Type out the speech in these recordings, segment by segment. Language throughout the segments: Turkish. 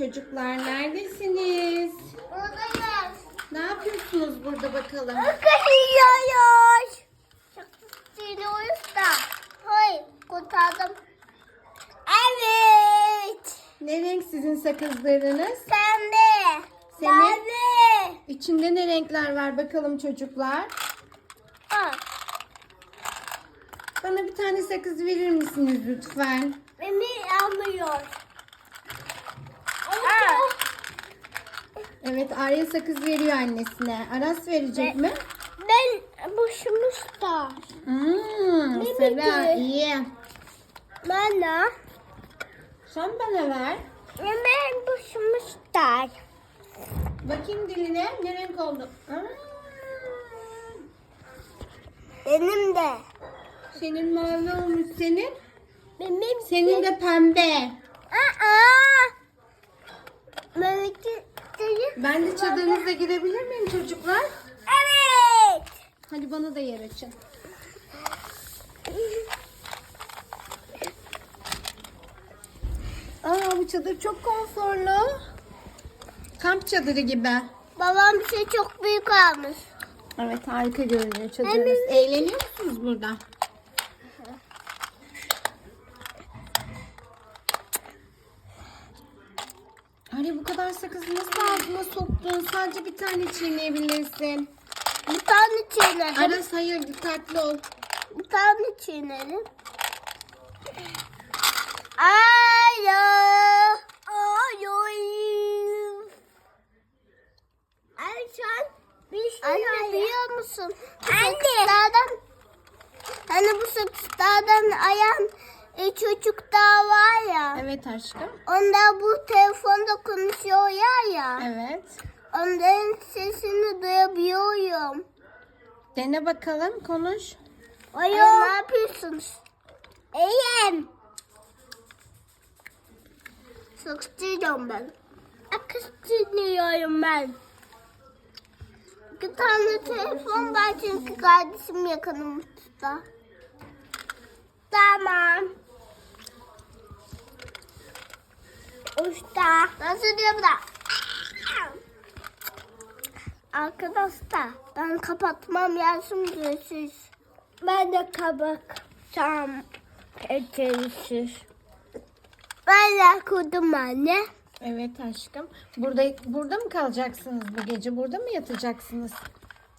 Çocuklar neredesiniz? Buradayız. Ne yapıyorsunuz burada bakalım? Kıyıyoruz. Çok siliyoruz da. Hayır kurtardım. Evet. Ne renk sizin sakızlarınız? Pembe. Senin? Mavi. İçinde ne renkler var bakalım çocuklar? Aa, Bana bir tane sakız verir misiniz lütfen? beni almıyor. Evet Arya sakız veriyor annesine. Aras verecek Ve- mi? Ben boşumuş da. Hmm, Sera iyi. Bana. Sen bana ver. Ben boşumuş da. Bakayım diline ne renk oldu? Aa, Benim de. senin mavi olmuş senin. Benim Senin de pembe. Aa. Ben de çadırınıza girebilir miyim çocuklar? Evet. Hadi bana da yer açın. Aa bu çadır çok konforlu. Kamp çadırı gibi. Babam bir şey çok büyük almış. Evet harika görünüyor çadırınız. Eğleniyor musunuz burada? Ali bu kadar sakızı nasıl ağzına soktun? Sadece bir tane çiğneyebilirsin. Bir tane çiğnedim. Aras hayır dikkatli ol. Bir tane çiğnedim. Alo. Alo. Ay sen bir şey Anne biliyor musun? Anne. Hani bu sakızlardan ayan e, çocuk daha var ya. Evet aşkım. Onda bu telefonda konuşuyor ya ya. Evet. Onların sesini duyabiliyorum. Dene bakalım konuş. Alo. ne yapıyorsunuz? İyiyim. Sıkıştırıyorum ben. Akıştırıyorum ben. Bir tane telefon var çünkü kardeşim yakınımızda. Tamam. Usta. Nasıl diyor bu da? Arkadaşlar ben kapatmam lazım görüşürüz. Ben de kapatacağım. Görüşürüz. Ben de kurdum anne. Evet aşkım. Burada burada mı kalacaksınız bu gece? Burada mı yatacaksınız?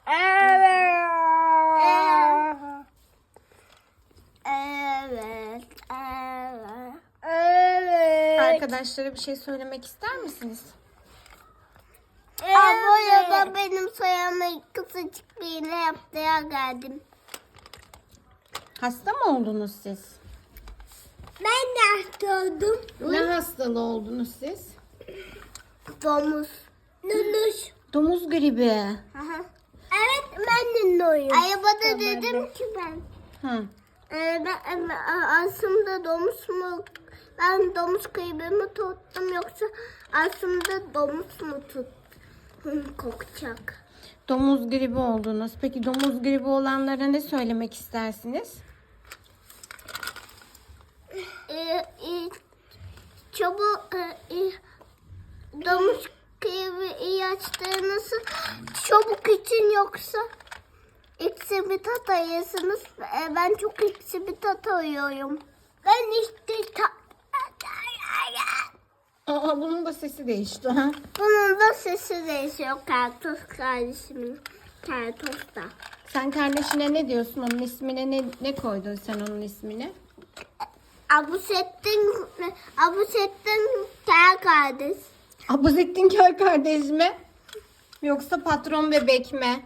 Evet. Evet. Evet. Evet. Arkadaşlara bir şey söylemek ister misiniz? Abla da benim soyama kısacık bir iğne yaptıya geldim. Hasta mı oldunuz siz? Ben de gördüm. Ne hastalığı oldunuz siz? Domuz. Nunuş. Domuz gribi. Evet ben de nuyum. Arabada dedim ki ben. Hı. Ee, ben e, aslında domuz mu? Ben domuz kıyımı mı tuttum yoksa aslında domuz mu tuttum? Kokacak. Domuz gribi oldunuz. Peki domuz gribi olanlara ne söylemek istersiniz? Ee, e, çabuk e, e, domuz kıyımı ilaçlarınızı çabuk için yoksa tat ayırsınız. Ee, ben çok tat ayıyorum. Ben işte ta- Aa bunun da sesi değişti. Ha? Bunun da sesi değişiyor Kertos kardeşimin. Kertos da. Sen kardeşine ne diyorsun? Onun ismine ne, ne koydun sen onun ismini? Abusettin, Abusettin Kel kardeş. Abuzettin Köy kardeş mi? Yoksa patron bebek mi?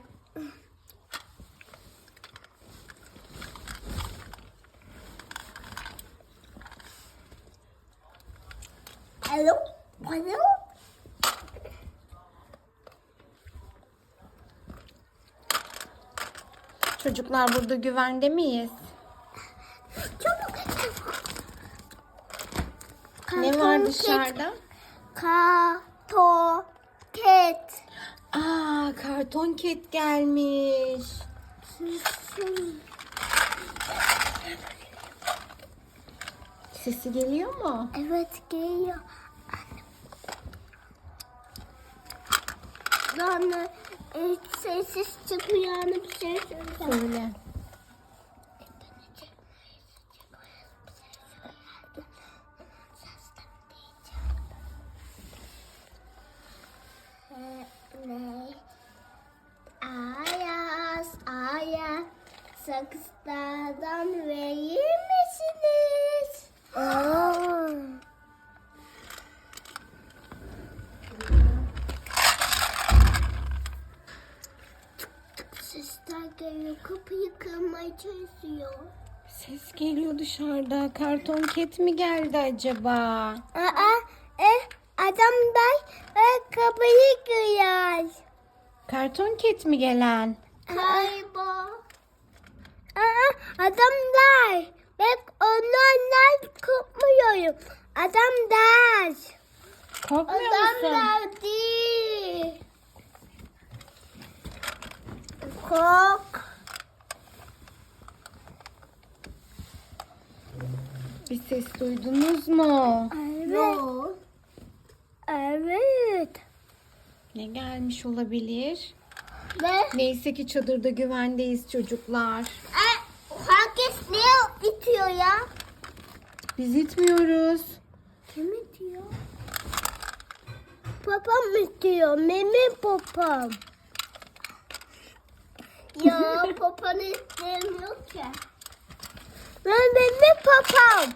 Alo, alo. Çocuklar burada güvende miyiz? Çabuk. Ne var dışarıda? Karton ket. Aa karton ket gelmiş. Sesi geliyor mu? Evet geliyor. Yani e, sessiz yani bir şey söyleyeceğim. Söyle. Ne? Ayaz, ayaz, sakızlardan verir misiniz? Sesler kapıyı kırmaya çalışıyor. Ses geliyor dışarıda. Karton ket mi geldi acaba? Aa, e, adamlar e, kapıyı kırıyor. Karton ket mi gelen? Galiba. Aa, adamlar. Ben onlardan korkmuyorum. Adamlar. Korkmuyor musun? Adamlar değil. Kork. Bir ses duydunuz mu? Evet. Evet. Ne gelmiş olabilir? Ve Neyse ki çadırda güvendeyiz çocuklar. e, herkes ne itiyor ya? Biz itmiyoruz. Kim itiyor? Papam itiyor. Memi papam. ya papanı istemiyor ki. Ben memi papam.